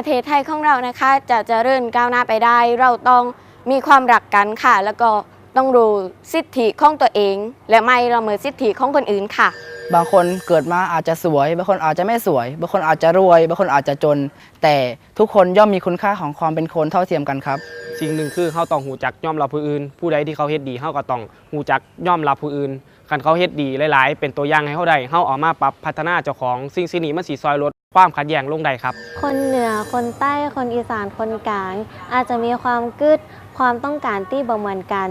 ประเทศไทยของเรานะคะจะเจริญก้าวหน้าไปได้ เราต้องมีความรักกันค่ะ แล้วก็ต้องรู้สิทธิของตัวเอง และไม่ละเมิดสิทธิของคนอื่นค่ะ บางคนเกิดมาอาจจะสวย บางคนอาจจะไม่สวย บางคนอาจจะรวย บางคนอาจจะจน แต่ทุกคนย่อมมีคุณค่าของความเป็นคนเท่าเทียมกันครับ สิ่งหนึ่งคือเขาต้องหูจักย่อมรับผู้อื่น ผู้ใดที่เขาเฮ็ดดีเขาก็ต้องหูจักย่อมรับผู้อื่นคันเขาเฮ็ดดีหลาย ๆ เป็นตัวอย่างให้เขาได้เขาเออกมาปรับพัฒนาเจ้าของสิ่งสิ่งนี้มันสีซอยลด ความขัดแย้งลงได้ครับ คนเหนือ คนใต้ คนอีสาน คนกลาง อาจจะมีความกึด ความต้องการที่บ่เหมือนกัน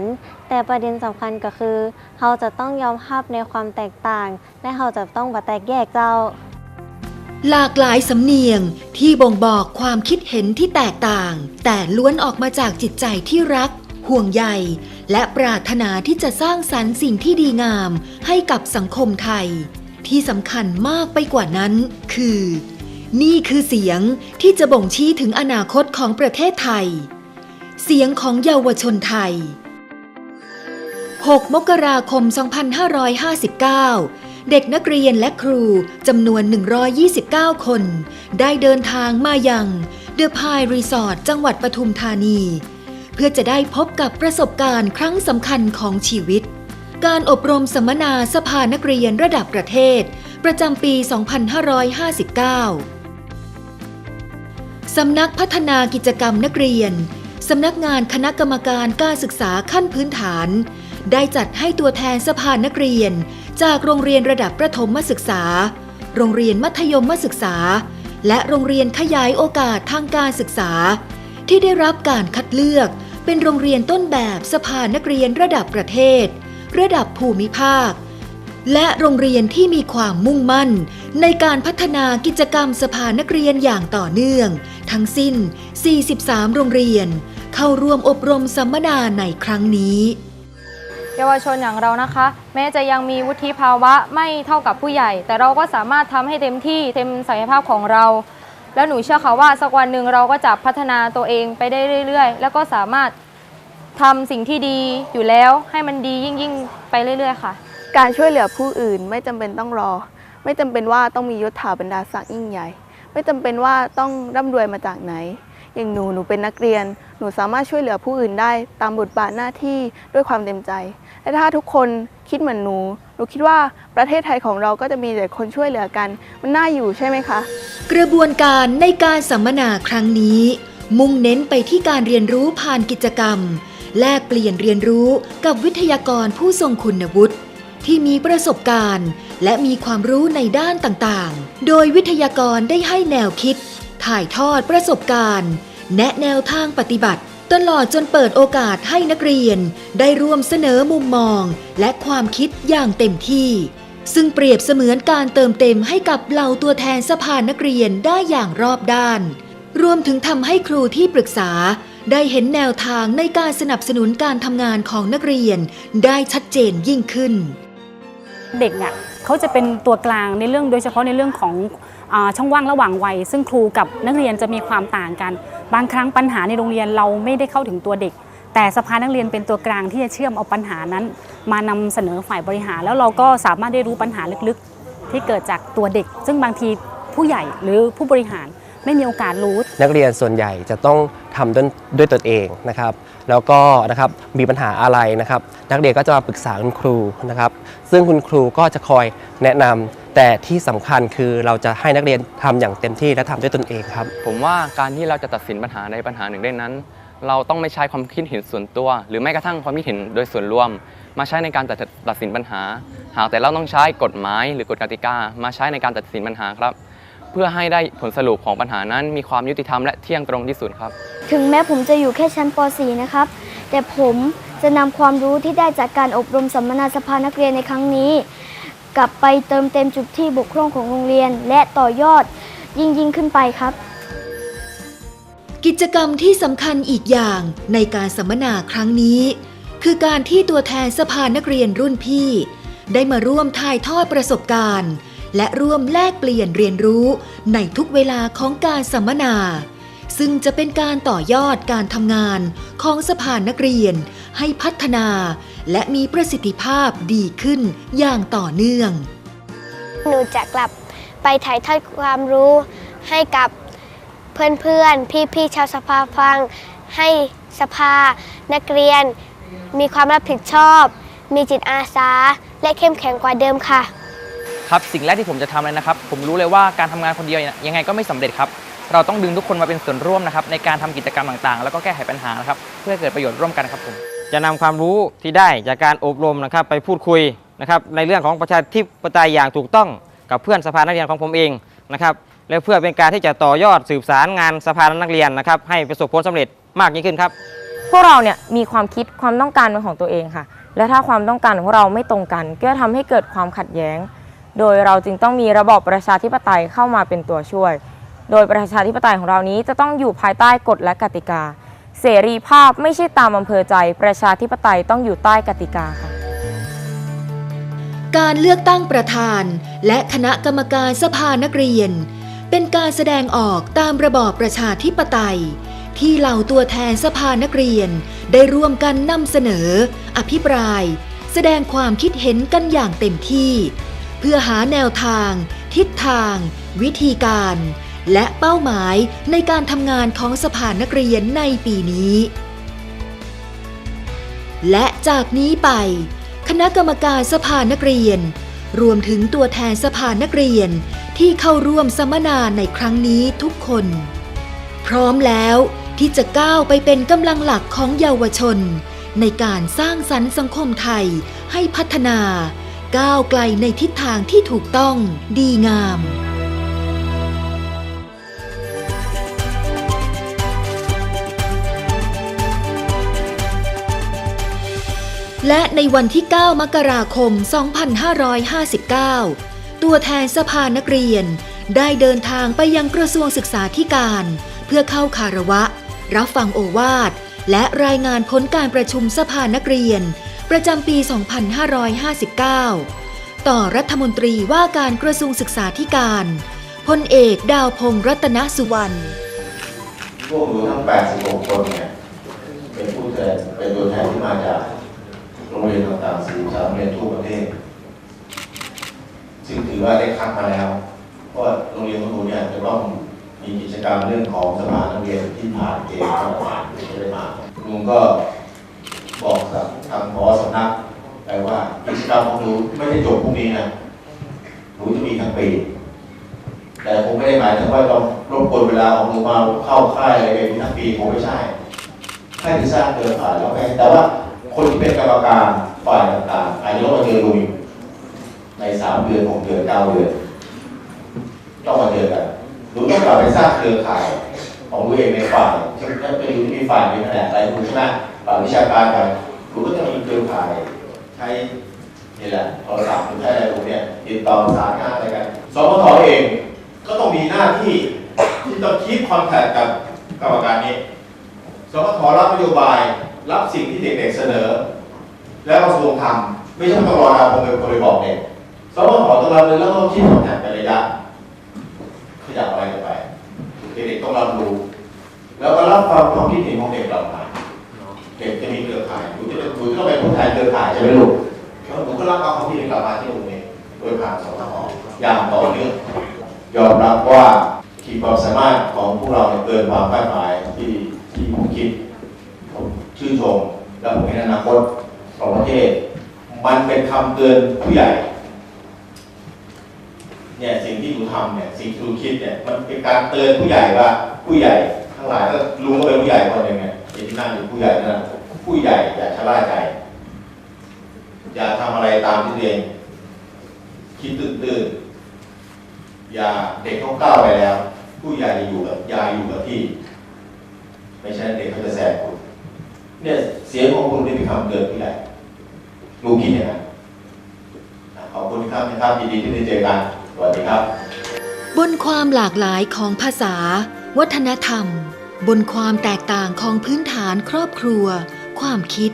แต่ประเด็นสำคัญก็คือ เราจะต้องยอมรับในความแตกต่าง และเราจะต้องบ่แตกแยกเจ้า หลากหลายสำเนียงที่บ่งบอกความคิดเห็นที่แตกต่าง แต่ล้วนออกมาจากจิตใจที่รัก ห่วงใย และปรารถนาที่จะสร้างสรรค์สิ่งที่ดีงามให้กับสังคมไทย ที่สำคัญมากไปกว่านั้น คือ นี่คือเสียงที่จะบ่งชี้ถึงอนาคตของประเทศไทย เสียงของเยาวชนไทย 6 มกราคม 2559 เด็กนักเรียนและครูจำนวน 129 คน ได้เดินทางมายังเดอะพายรีสอร์ทจังหวัดปทุมธานี เพื่อจะได้พบกับประสบการณ์ครั้งสำคัญของชีวิต การอบรมสัมมนาสภานักเรียนระดับประเทศ ประจำปี 2559 สำนักพัฒนากิจกรรมนักเรียน สำนักงานคณะกรรมการการศึกษาขั้นพื้นฐาน ได้จัดให้ตัวแทนสภานักเรียน จากโรงเรียนระดับประถมศึกษา โรงเรียนมัธยมศึกษา และโรงเรียนขยายโอกาสทางการศึกษา ที่ได้รับการคัดเลือกเป็นโรงเรียนต้นแบบสภานักเรียนระดับประเทศ ระดับภูมิภาค และโรงเรียนที่มีความมุ่งมั่น ในการพัฒนากิจกรรมสภานักเรียนอย่างต่อเนื่อง ทั้งสิ้น 43 โรงเรียน เข้าร่วมอบรมสัมมนาในครั้งนี้เยาวชนอย่างเรานะคะ แม้จะยังมีวุฒิภาวะไม่เท่ากับผู้ใหญ่ แต่เราก็สามารถทำให้เต็มที่เต็มศักยภาพของเรา แล้วหนูเชื่อค่ะว่าสักวันหนึ่งเราก็จะพัฒนาตัวเองไปได้เรื่อย ๆ แล้วก็สามารถ ทำสิ่งที่ดีอยู่แล้วให้มันดียิ่งยิ่งๆไปเรื่อย ๆ ค่ะ การช่วยเหลือผู้อื่นไม่จำเป็นต้องรอ ไม่จำเป็นว่าต้องมียศถาบรรดาศักดิ์ยิ่งใหญ่ ไม่จำเป็นว่าต้องร่ำรวยมาจากไหน อย่างหนูหนูเป็นนักเรียน หนูสามารถช่วยเหลือผู้อื่นได้ตามบทบาทหน้าที่ด้วยความเต็มใจ และถ้าทุกคนคิดเหมือนหนู หนูคิดว่าประเทศไทยของเราก็จะมีแต่คนช่วยเหลือกัน มันน่าอยู่ใช่ไหมคะ กระบวนการในการสัมมนาครั้งนี้ มุ่งเน้นไปที่การเรียนรู้ผ่านกิจกรรม แลกเปลี่ยนเรียนรู้กับวิทยากรผู้ทรงคุณวุฒิที่มีประสบการณ์ และมีความรู้ในด้านต่างๆ โดยวิทยากรได้ให้แนวคิด ถ่ายทอดประสบการณ์ แนะแนวทางปฏิบัติ ตลอดจนเปิดโอกาสให้นักเรียน ได้ร่วมเสนอมุมมอง และความคิดอย่างเต็มที่ ซึ่งเปรียบเสมือนการเติมเต็มให้กับเหล่าตัวแทนสภานักเรียนได้อย่างรอบด้านรวมถึงทำให้ครูที่ปรึกษา ได้เห็นแนวทางในการสนับสนุนการทำงานของนักเรียนได้ชัดเจนยิ่งขึ้น เด็กเนี่ยเขาจะเป็นตัวกลางในเรื่องโดยเฉพาะในเรื่องของอาช่องว่างระหว่างวัย ซึ่งครูกับนักเรียนจะมีความต่างกัน บางครั้งปัญหาในโรงเรียนเราไม่ได้เข้าถึงตัวเด็ก แต่สภานักเรียนเป็นตัวกลางที่จะเชื่อมเอาปัญหานั้น มานำเสนอฝ่ายบริหาร แล้วเราก็สามารถได้รู้ปัญหาลึกๆ ที่เกิดจากตัวเด็ก ซึ่งบางทีผู้ใหญ่หรือผู้บริหารไม่มีโอกาสรู้ นักเรียนส่วนใหญ่จะต้อง ทำด้วยด้วยตนเองนะครับ แล้วก็นะครับมีปัญหาอะไรนะครับ นักเรียนก็จะมาปรึกษาคุณครูนะครับ ซึ่งคุณครูก็จะคอยแนะนำแต่ที่สำคัญคือเราจะให้นักเรียนทำอย่างเต็มที่และทำด้วยตนเองครับ ผมว่าการที่เราจะตัดสินปัญหาในปัญหาหนึ่งได้นั้น เราต้องไม่ใช้ความคิดเห็นส่วนตัว หรือแม้กระทั่งความคิดเห็นโดยส่วนรวม มาใช้ในการตัดตัดสินปัญหา หากแต่เราต้องใช้กฎหมายหรือกฎกติกา มาใช้ในการตัดสินปัญหาครับ เพื่อให้ได้ผลสรุปของปัญหานั้น มีความยุติธรรมและเที่ยงตรงที่สุดครับ ถึงแม้ผมจะอยู่แค่ชั้นป .4 นะครับ แต่ผมจะนำความรู้ที่ได้จากการอบรมสัมมนาสภานักเรียนในครั้งนี้ กลับไปเติมเต็มจุดที่บกพร่องของโรงเรียน และต่อยอดยิ่งยิ่งขึ้นไปครับ กิจกรรมที่สำคัญอีกอย่างในการสัมมนาครั้งนี้ คือการที่ตัวแทนสภานักเรียนรุ่นพี่ ได้มาร่วมถ่ายทอดประสบการณ์ และร่วมแลกเปลี่ยนเรียนรู้ในทุกเวลาของการสัมมนา ซึ่งจะเป็นการต่อยอดการทำงานของสภานักเรียน ให้พัฒนา และมีประสิทธิภาพดีขึ้นอย่างต่อเนื่อง หนูจะกลับไปถ่ายทอดความรู้ให้กับเพื่อนๆ พี่ๆ ชาวสภาฟัง ให้สภา นักเรียน มีความรับผิดชอบ มีจิตอาสา และเข้มแข็งกว่าเดิมค่ะ ครับสิ่งแรกที่ผมจะทำเลยนะครับ ผมรู้เลยว่าการทำงานคนเดียวยังไงก็ไม่สำเร็จครับ เราต้องดึงทุกคนมาเป็นส่วนร่วมนะครับในการทำกิจกรรมต่างๆ แล้วก็แก้ไขปัญหานะครับ เพื่อให้เกิดประโยชน์ร่วมกันครับผมจะนำความรู้ที่ได้จากการอบรมนะครับ ไปพูดคุยนะครับในเรื่องของประชาธิปไตยอย่างถูกต้องกับเพื่อนสภานักเรียนของผมเองนะครับและเพื่อเป็นการที่จะต่อยอดสืบสารงานสภานักเรียนนะครับให้ประสบผลสำเร็จมากยิ่งขึ้นครับ พวกเราเนี่ยมีความคิดความต้องการเป็นของตัวเองค่ะ และถ้าความต้องการของพวกเราไม่ตรงกัน ก็จะทำให้เกิดความขัดแย้ง โดยเราจึงต้องมีระบอบประชาธิปไตยเข้ามาเป็นตัวช่วย โดยประชาธิปไตยของเรานี้จะต้องอยู่ภายใต้กฎและกติกา เสรีภาพไม่ใช่ตามอำเภอใจ ประชาธิปไตยต้องอยู่ใต้กติกาค่ะการเลือกตั้งประธาน และคณะกรรมการสภานักเรียน เป็นการแสดงออกตามระบอบประชาธิปไตย ที่เหล่าตัวแทนสภานักเรียน ได้ร่วมกันนำเสนอ อภิปราย แสดงความคิดเห็นกันอย่างเต็มที่ เพื่อหาแนวทาง ทิศทาง วิธีการ และเป้าหมายในการทำงานของสภานักเรียนในปีนี้ และจากนี้ไป คณะกรรมการสภานักเรียน รวมถึงตัวแทนสภานักเรียนที่เข้าร่วมสัมมนาในครั้งนี้ทุกคน พร้อมแล้วที่จะก้าวไปเป็นกำลังหลักของเยาวชน ในการสร้างสรรค์สังคมไทยให้พัฒนา ก้าวไกลในทิศทางที่ถูกต้องดีงาม และในวันที่ 9 มกราคม 2559 ตัวแทนสภานักเรียน ได้เดินทางไปยังกระทรวงศึกษาธิการ เพื่อเข้าคารวะ รับฟังโอวาท และรายงานผลการประชุมสภานักเรียน ประจำปี 2559 ต่อรัฐมนตรีว่าการกระทรวงศึกษาธิการพลเอกดาวพงษ์รัตนสุวรรณพวกหนูทั้ง 86 คนเนี่ยเป็นผู้แทนเป็นตัวแทนที่มาจากโรงเรียนต่างๆสื่อสารโรงเรียนทั่วประเทศ ซึ่งถือว่าได้คัดมาแล้ว เพราะว่าโรงเรียนของหนูเนี่ยจะต้องมีกิจกรรมเรื่องของสภานักเรียนที่ผ่านเกณฑ์เข้ามาถึงจะได้มาลุงก็บอกกับทางพอสำนักไปว่ากิจกรรมของหนูไม่ได้จบพรุ่งนี้นะหนูจะมีทั้งปีแต่ผมไม่ได้หมายถึงว่าต้องรบกวนเวลาของหนูมาเข้าค่ายอะไรกันทั้งปีคงไม่ใช่ค่ที่สร้างเครือข่ายแล้วไงแต่ว่าคนที่เป็นกรรมการฝ่ายต่างๆอาจจะต้องมาเจอลุงในสามเดือนหกเดือนเก้าเดือนต้องมาเจอกันหนูต้องกลับไปสร้างเครือข่ายของตัวเองในฝ่ายเช่นถ้าเป็นที่มีฝ่ายมีแผนกอะไรคุณใช่ไหมฝ่ายวิชาการกัน หนูก็จะมีเครือข่ายใช้นี่แหละโทรศัพท์หรือใช้อะไรพวกเนี้ยติดต่อประสานงานอะไรกันสมทเองก็ต้องมีหน้าที่ที่ต้องคีปคอนแทคกับกรรมการนี้สมทรับนโยบายรับสิ่งที่เด็กๆเสนอ แล้วกระทรวงทำไม่ใช่ต้องรอดาวผมเป็นคนไปบอกเด็กสมทต้องรับเลยแล้วต้องคิดคอนแทคไประยะขยับอะไรกันไปเด็กๆต้องรับรู้ แล้วก็รับความความคิดเห็นของเด็กเรามาเด็กจะมีเครือข่ายหนูจะหนู จะต้เป็นผู้แทนเครือข่ายใช่ไหมลูกแล้วหนูก็รับเอาความคิดเห็นกลับมาที่โรงเรียนโดยผ่านสมทอย่างต่อเนื่องยอมรับว่าขีดความสามารถของพวกเราเกินความคาดหมายที่ที่ผมคิดผมชื่นชมและผมเห็นอนาคตของประเทศ มันเป็นคำเตือนผู้ใหญ่เนี่ยสิ่งที่หนูทำเนี่ยสิ่งที่หนูคิดเนี่ยมันเป็นการเตือนผู้ใหญ่ว่าผู้ใหญ่ทั้งหลายก็รู้ว่าเป็นผู้ใหญ่คนหนึ่งเนี่ยที่นั่งอยู่ผู้ใหญ่นั่นผู้ใหญ่อย่าชะล่าใจ อย่าทำอะไรตามที่ตัวเองคิดตื่นๆอย่าเด็กเขาก้าวไปแล้ว ผู้ใหญ่อยู่กับยายอยู่กับที่ ไม่ใช่เด็กเขาจะแซงคุณเนี่ยเสียงของคุณนี่เป็นคำเตือนผู้ใหญ่ลูกคิดอย่างนั้นขอบคุณครับนะครับยินดีที่ได้เจอกันสวัสดีครับ บนความหลากหลายของภาษา วัฒนธรรม บนความแตกต่างของพื้นฐานครอบครัว ความคิด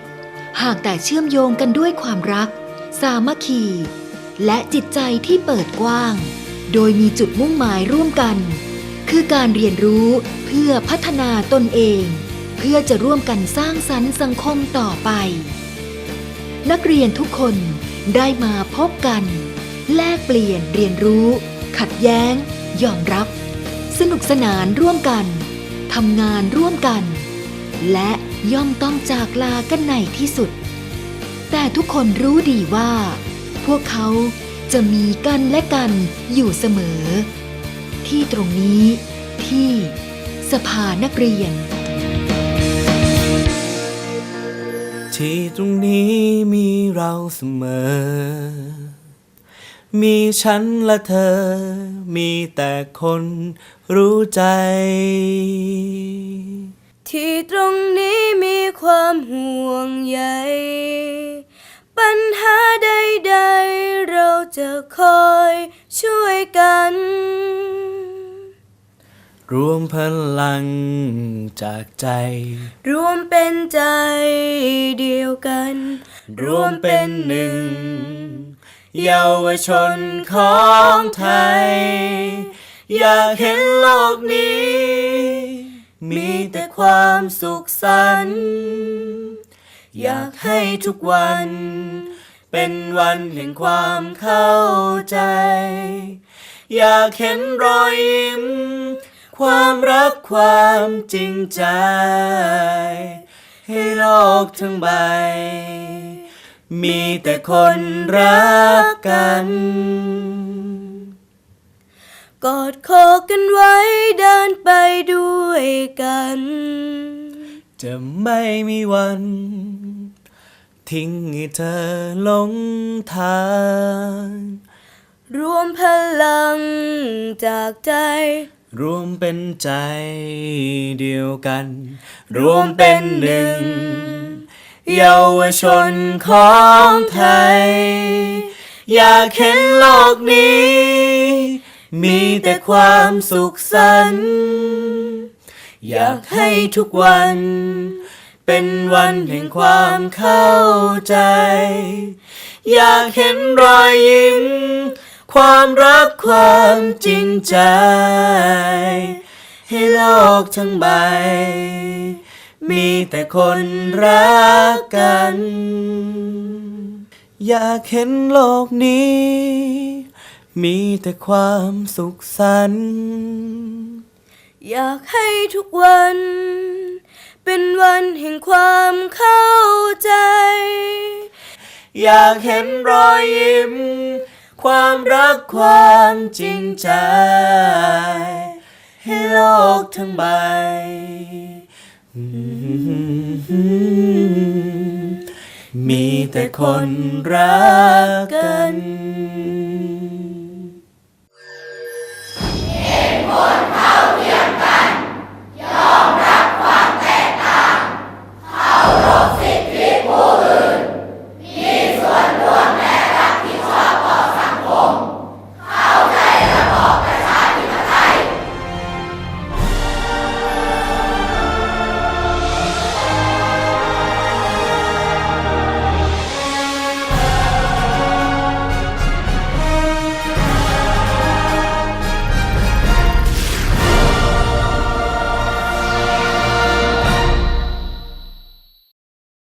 หากแต่เชื่อมโยงกันด้วยความรัก สามัคคี และจิตใจที่เปิดกว้าง โดยมีจุดมุ่งหมายร่วมกัน คือการเรียนรู้เพื่อพัฒนาตนเอง เพื่อจะร่วมกันสร้างสรรค์สังคมต่อไป นักเรียนทุกคนได้มาพบกัน แลกเปลี่ยนเรียนรู้ ขัดแย้ง ยอมรับ สนุกสนานร่วมกันทำงานร่วมกัน และ ย่อมต้องจากลากันในที่สุด แต่ทุกคนรู้ดีว่า พวกเขาจะมีกันและกันอยู่เสมอ ที่ตรงนี้ที่สภานักเรียน ที่ตรงนี้มีเราเสมอมีฉันและเธอ มีแต่คนรู้ใจ ที่ตรงนี้มีความห่วงใยปัญหาใดๆ เราจะคอยช่วยกัน รวมพลังจากใจ รวมเป็นใจเดียวกัน รวมเป็นหนึ่ง เยาวชนของไทย อยากเห็นโลกนี้ มีแต่ความสุขสันต์อยากให้ทุกวัน เป็นวันแห่งความเข้าใจ อยากเห็นรอยยิ้ม ความรักความจริงใจ ให้โลกทั้งใบ มีแต่คนรักกัน กอดคอกันไว้เดินไปด้วยกัน จะไม่มีวัน ทิ้งให้เธอหลงทาง รวมพลังจากใจ รวมเป็นใจเดียวกัน รวมเป็นหนึ่ง เยาวชนของไทย อยากเห็นโลกนี้ มีแต่ความสุขสันต์อยากให้ทุกวัน เป็นวันแห่งความเข้าใจ อยากเห็นรอยยิ้ม ความรักความจริงใจ ให้โลกทั้งใบ มีแต่คนรักกัน อยากเห็นโลกนี้ มีแต่ความสุขสันต์อยากให้ทุกวัน เป็นวันแห่งความเข้าใจ อยากเห็นรอยยิ้ม ความรักความจริงใจ ให้โลกทั้งใบ มีแต่คนรักกัน